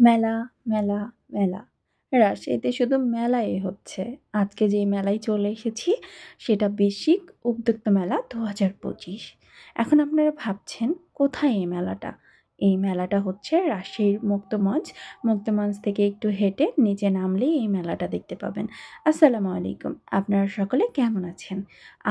মেলা মেলা মেলা। রাজশাহীতে শুধু মেলাই হচ্ছে। আজকে যে মেলায় চলে এসেছি, সেটা বেশিক উদ্যোক্তা মেলা দু হাজার পঁচিশ। এখন আপনারা ভাবছেন, কোথায় এই মেলাটা? এই মেলাটা হচ্ছে রাজশাহীর মুক্তমঞ্চ। মুক্তমঞ্চ থেকে একটু হেঁটে নিচে নামলেই এই মেলাটা দেখতে পাবেন। আসসালামু আলাইকুম। আপনারা সকলে কেমন আছেন?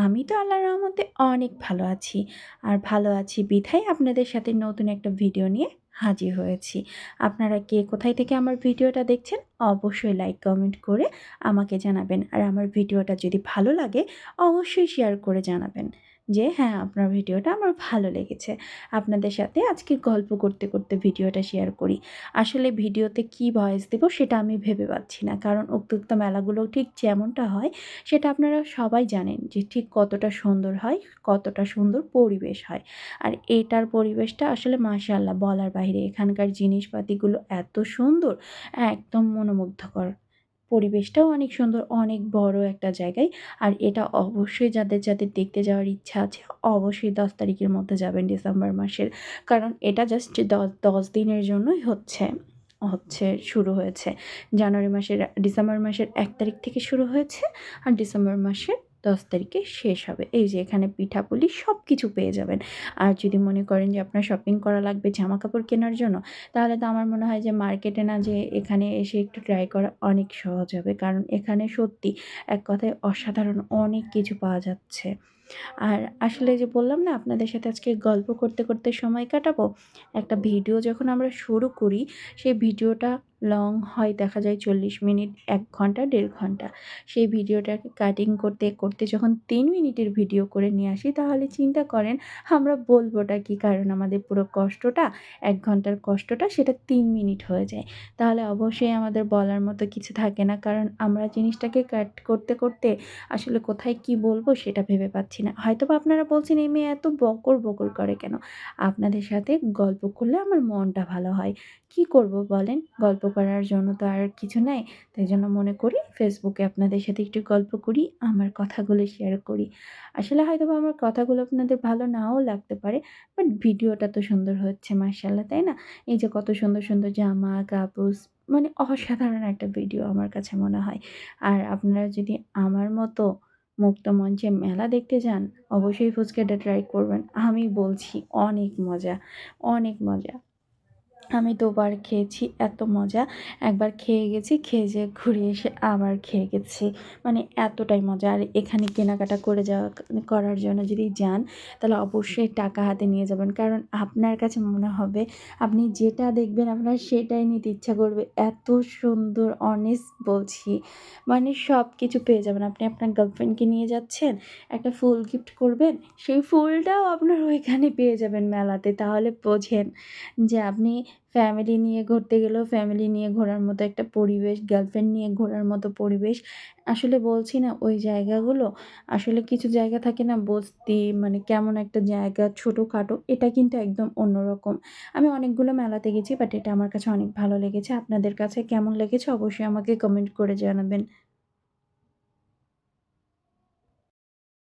আমি তো আল্লাহর রহমতে অনেক ভালো আছি। আর ভালো আছি বিধায় আপনাদের সাথে নতুন একটা ভিডিও নিয়ে হাজির হয়েছি। আপনারা কে কোথায় থেকে আমার ভিডিওটা দেখছেন, অবশ্যই লাইক, কমেন্ট করে আমাকে জানাবেন। আর আমার ভিডিওটা যদি ভালো লাগে, অবশ্যই শেয়ার করে জানাবেন। যে হ্যাঁ আপনার ভিডিওটা আমার ভালো লেগেছে। আপনাদের সাথে আজকে গল্প করতে করতে ভিডিওটা শেয়ার করি। আসলে ভিডিওতে কি ভয়েস দেবো সেটা আমি ভেবে পাচ্ছি না। কারণ উক্ত মেলাগুলো ঠিক যেমনটা হয়, সেটা আপনারা সবাই জানেন যে, ঠিক কতটা সুন্দর হয়, কতটা সুন্দর পরিবেশ হয়। আর এটার পরিবেশটা আসলে মাশাল্লাহ বলার বাইরে। এখানকার জিনিসপাতিগুলো এত সুন্দর, একদম মনোমুগ্ধকর। পরিবেশটাও অনেক সুন্দর, অনেক বড় একটা জায়গায়। আর এটা অবশ্যই যাদের যাদের দেখতে যাওয়ার ইচ্ছা আছে, অবশ্যই দশ তারিখের মধ্যে যাবেন ডিসেম্বর মাসের। কারণ এটা জাস্ট দশ দশ দিনের জন্যই হচ্ছে হচ্ছে, শুরু হয়েছে। জানুয়ারি মাসের, ডিসেম্বর মাসের এক তারিখ থেকে শুরু হয়েছে, আর ডিসেম্বর মাসের দশ তারিখে শেষ হবে। এই যে এখানে পিঠাপুলি সব কিছু পেয়ে যাবেন। আর যদি মনে করেন যে আপনার শপিং করা লাগবে জামা কাপড় কেনার জন্য, তাহলে তো আমার মনে হয় যে মার্কেটে না যে এখানে এসে একটু ট্রাই করা অনেক সহজ হবে। কারণ এখানে সত্যি এক কথায় অসাধারণ অনেক কিছু পাওয়া যাচ্ছে। আর আসলে যে বললাম না, আপনাদের সাথে আজকে গল্প করতে করতে সময় কাটাবো। একটা ভিডিও যখন আমরা শুরু করি, সেই ভিডিওটা লং হয়, দেখা যায় চল্লিশ মিনিট, এক ঘণ্টা, দেড় ঘণ্টা। সেই ভিডিওটাকে কাটিং করতে করতে যখন তিন মিনিটের ভিডিও করে নিয়ে আসি, তাহলে চিন্তা করেন আমরা বলবোটা কি? কারণ আমাদের পুরো কষ্টটা, এক ঘণ্টার কষ্টটা সেটা তিন মিনিট হয়ে যায়। তাহলে অবশ্যই আমাদের বলার মতো কিছু থাকে না। কারণ আমরা জিনিসটাকে কাট করতে করতে আসলে কোথায় কি বলব সেটা ভেবে পাচ্ছি না। হয়তো বা আপনারা বলছেন, এই মেয়ে এত বকর বকর করে কেন? আপনাদের সাথে গল্প করলে আমার মনটা ভালো হয়। কি করব বলেন? গল্প করার জন্য তো আর কিছু নাই। তাই জন্য মনে করি ফেসবুকে আপনাদের সাথে একটু গল্প করি, আমার কথাগুলো শেয়ার করি। আসলে হয়তো আমার কথাগুলো আপনাদের ভালো নাও লাগতে পারে বাট ভিডিওটা তো সুন্দর হচ্ছে মার্শাল্লাহ তাই না? এই যে কত সুন্দর সুন্দর জামা, কাপড় মানে অসাধারণ একটা ভিডিও আমার কাছে মনে হয়। আর আপনারা যদি আমার মতো মুক্ত মঞ্চে মেলা দেখতে যান, অবশ্যই ফুচকাটা ট্রাই করবেন। আমি বলছি অনেক মজা অনেক মজা। আমি দুবার খেয়েছি, এত মজা। একবার খেয়ে গেছি, খেয়ে যেয়ে ঘুরে এসে আবার খেয়ে গেছি। মানে এতটাই মজা। আর এখানে কেনাকাটা করে যাওয়া, করার জন্য যদি যান, তাহলে অবশ্যই টাকা হাতে নিয়ে যাবেন। কারণ আপনার কাছে মনে হবে, আপনি যেটা দেখবেন আপনার সেটাই নিতে ইচ্ছা করবে। এত সুন্দর অনেস্ট বলছি। মানে সব কিছু পেয়ে যাবেন। আপনি আপনার গার্লফ্রেন্ডকে নিয়ে যাচ্ছেন, একটা ফুল গিফট করবেন, সেই ফুলটাও আপনার ওইখানে পেয়ে যাবেন মেলাতে। তাহলে বোঝেন যে আপনি ফ্যামিলি নিয়ে ঘুরতে গেলেও ফ্যামিলি নিয়ে ঘোরার মতো একটা পরিবেশ গার্লফ্রেন্ড নিয়ে ঘোরার মতো পরিবেশ আসলে বলছি না ওই জায়গাগুলো। আসলে কিছু জায়গা থাকে না বস্তি মানে কেমন একটা জায়গা, ছোটোখাটো, এটা কিন্তু একদম অন্যরকম। আমি অনেকগুলো মেলাতে গেছি বাট এটা আমার কাছে অনেক ভালো লেগেছে। আপনাদের কাছে কেমন লেগেছে অবশ্যই আমাকে কমেন্ট করে জানাবেন।